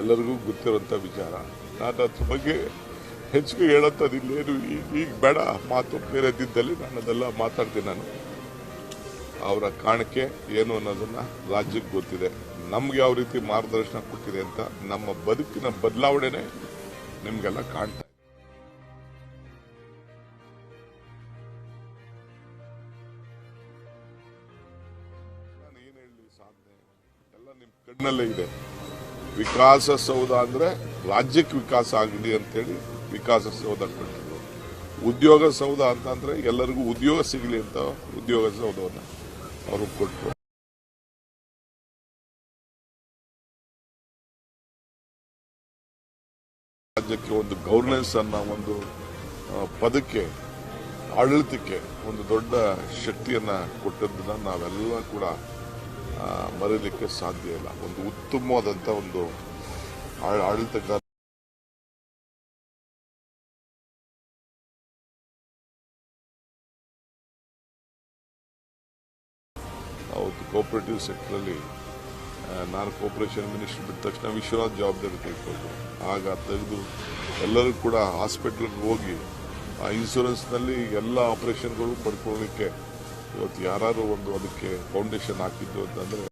ಎಲ್ಲರಿಗೂ ಗೊತ್ತಿರೋಂಥ ವಿಚಾರ. ನಾನು ಅದ್ರ ಬಗ್ಗೆ ಹೆಚ್ಚಿಗೆ ಹೇಳೋಂಥದ್ದು ಇನ್ನೇನು ಈಗ ಈಗ ಬೇಡ, ಮಾತು ಬೇರೆ ದಿದ್ದಲ್ಲಿ ನಾನು ಅದೆಲ್ಲ ಮಾತಾಡ್ತೀನಿ ನಾನು. ಅವರ ಕಾಣಿಕೆ ಏನು ಅನ್ನೋದನ್ನ ರಾಜ್ಯಕ್ಕೆ ಗೊತ್ತಿದೆ. ನಮ್ಗೆ ಯಾವ ರೀತಿ ಮಾರ್ಗದರ್ಶನ ಕೊಟ್ಟಿದೆ ಅಂತ ನಮ್ಮ ಬದುಕಿನ ಬದಲಾವಣೆನೆ ನಿಮ್ಗೆಲ್ಲ ಕಾಣ್ತಾ. ನಾನು ಏನು ಎಲ್ಲ ನಿಮ್ಮ ಕಣ್ಣಲ್ಲೇ ಇದೆ. ವಿಕಾಸಸೌಧ ಅಂದ್ರೆ ರಾಜ್ಯಕ್ಕೆ ವಿಕಾಸ ಆಗಲಿ ಅಂತೇಳಿ ವಿಕಾಸಸೌಧ ಕೊಟ್ಟಿದ್ರು. ಉದ್ಯೋಗ ಸೌಧ ಅಂತಂದ್ರೆ ಎಲ್ಲರಿಗೂ ಉದ್ಯೋಗ ಸಿಗಲಿ ಅಂತ ಉದ್ಯೋಗ ಸೌಧವನ್ನು ಅವರು ಕೊಟ್ಟರು ರಾಜ್ಯಕ್ಕೆ ಒಂದು ಗವರ್ನೆನ್ಸ್ ಅನ್ನೋ ಒಂದು ಪದಕ್ಕೆ, ಆಡಳಿತಕ್ಕೆ ಒಂದು ದೊಡ್ಡ ಶಕ್ತಿಯನ್ನ ಕೊಟ್ಟದ್ದನ್ನ ನಾವೆಲ್ಲ ಕೂಡ ಮರೀಲಿಕ್ಕೆ ಸಾಧ್ಯ ಇಲ್ಲ. ಒಂದು ಉತ್ತಮವಾದಂತ ಒಂದು ಆಡಳಿತಗಾರ ಅವತ್ತು ಸೆಕ್ಟರ್ ಸೆಕ್ಟರಲ್ಲಿ ನಾನು ಕೋಪರೇಷನ್ ಮಿನಿಸ್ಟರ್ ಬಿಟ್ಟ ತಕ್ಷಣ ವಿಶ್ವನಾಥ್ ಜವಾಬ್ದಾರಿ ತೆಗೆದುಕೊಂಡು ಆಗ ತೆಗೆದು ಎಲ್ಲರೂ ಕೂಡ ಹಾಸ್ಪಿಟ್ಲಿಗೆ ಹೋಗಿ, ಆ ಇನ್ಶೂರೆನ್ಸ್ನಲ್ಲಿ ಎಲ್ಲ ಆಪರೇಷನ್ಗಳು ಪಡ್ಕೊಳ್ಳಿಕ್ಕೆ ಇವತ್ತು ಯಾರು ಒಂದು ಅದಕ್ಕೆ ಫೌಂಡೇಶನ್ ಹಾಕಿದ್ದು ಅಂತಂದ್ರೆ